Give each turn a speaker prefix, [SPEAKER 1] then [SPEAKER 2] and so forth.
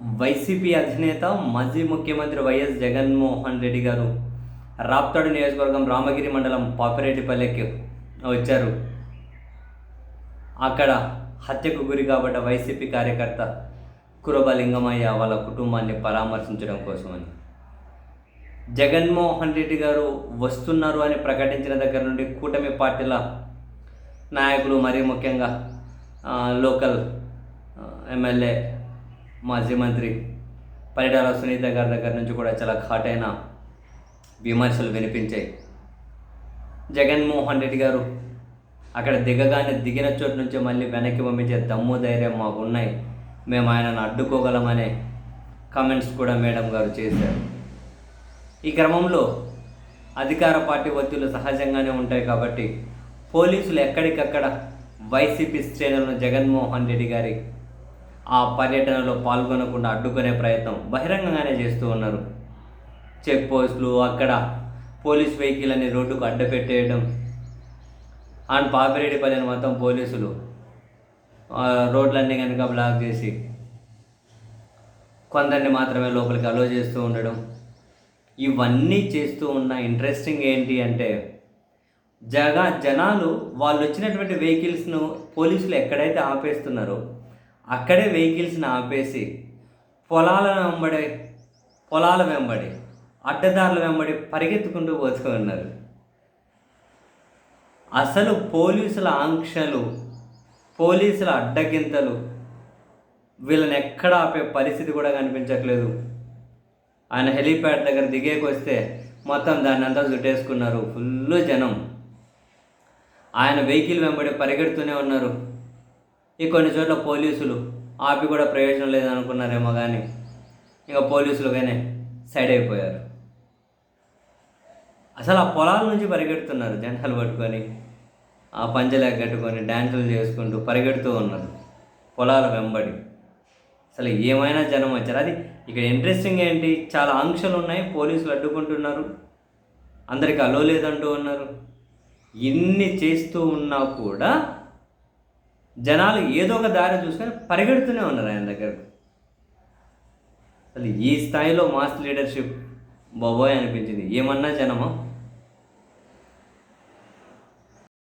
[SPEAKER 1] YCP అధినేత మాజీ ముఖ్యమంత్రి వైఎస్ జగన్మోహన్ రెడ్డి గారు రాప్తాడు నియోజకవర్గం రామగిరి మండలం పాపిరెడ్డిపల్లెకి వచ్చారు. అక్కడ హత్యకు గురి కాబట్ట వైసీపీ కార్యకర్త కురబలింగమయ్య వాళ్ళ కుటుంబాన్ని పరామర్శించడం కోసమని. జగన్మోహన్ రెడ్డి గారు వస్తున్నారు అని ప్రకటించిన దగ్గర నుండి కూటమి పార్టీల నాయకులు మరీ ముఖ్యంగా లోకల్ ఎమ్మెల్యే మాజీ మంత్రి పరిటాల సునీత గారి దగ్గర నుంచి కూడా చాలా ఘాటైన విమర్శలు వినిపించాయి. జగన్మోహన్ రెడ్డి గారు అక్కడ దిగగానే దిగిన చోటు నుంచి మళ్ళీ వెనక్కి పంపించే దమ్ము ధైర్యం మాకు ఉన్నాయి మేము ఆయనను అడ్డుకోగలమనే కామెంట్స్ కూడా మేడం గారు చేశారు. ఈ క్రమంలో అధికార పార్టీ ఒత్తిళ్ళు సహజంగానే ఉంటాయి కాబట్టి పోలీసులు ఎక్కడికక్కడ వైసీపీ శ్రేణులను జగన్మోహన్ రెడ్డి గారి ఆ పర్యటనలో పాల్గొనకుండా అడ్డుకునే ప్రయత్నం బహిరంగంగానే చేస్తూ ఉన్నారు. చెక్ పోస్టులు అక్కడ పోలీస్ వెహికల్ అని రోడ్డుకు అడ్డపెట్టేయడం. అండ్ పాపిరెడ్డిపల్లిని మొత్తం పోలీసులు రోడ్లన్నీ కనుక బ్లాక్ చేసి కొందరిని మాత్రమే లోపలికి అలో చేస్తూ ఉండడం. ఇవన్నీ చేస్తూ ఉన్న ఇంట్రెస్టింగ్ ఏంటి అంటే జగ జనాలు వాళ్ళు వచ్చినటువంటి వెహికల్స్ను పోలీసులు ఎక్కడైతే ఆపేస్తున్నారో అక్కడే వెహికల్స్ని ఆపేసి పొలాల వెంబడి పొలాల వెంబడి అడ్డదారుల వెంబడి పరిగెత్తుకుంటూ పోతూ ఉన్నారు. అసలు పోలీసుల ఆంక్షలు పోలీసుల అడ్డగింతలు వీళ్ళని ఎక్కడ ఆపే పరిస్థితి కూడా కనిపించట్లేదు. ఆయన హెలీప్యాడ్ దగ్గర దిగేకి వస్తే మొత్తం దాన్ని అంతా చుట్టేసుకున్నారు. ఫుల్ జనం. ఆయన వెహికల్ వెంబడి పరిగెడుతూనే ఉన్నారు. ఈ కొన్ని చోట్ల పోలీసులు ఆపి కూడా ప్రయోజనం లేదనుకున్నారేమో కానీ ఇంకా పోలీసులుగానే సైడ్ అయిపోయారు. అసలు ఆ పొలాల నుంచి పరిగెడుతున్నారు జెండాలు పట్టుకొని ఆ పంచలేక కట్టుకొని డ్యాన్సులు చేసుకుంటూ పరిగెడుతూ ఉన్నారు పొలాల వెంబడి. అసలు ఏమైనా జనం వచ్చారు? అది ఇక్కడ ఇంట్రెస్టింగ్ ఏంటి? చాలా ఆంక్షలు ఉన్నాయి పోలీసులు అడ్డుకుంటున్నారు అందరికి అలో లేదంటూ ఉన్నారు. ఇన్ని చేస్తూ ఉన్నా కూడా జనాలు ఏదో ఒక దారి చూసుకొని పరిగెడుతూనే ఉన్నారు ఆయన దగ్గరకు. అసలు ఈ స్థాయిలో మాస్ లీడర్షిప్ బాబోయ్ అనిపించింది. ఏమన్నా జనమా?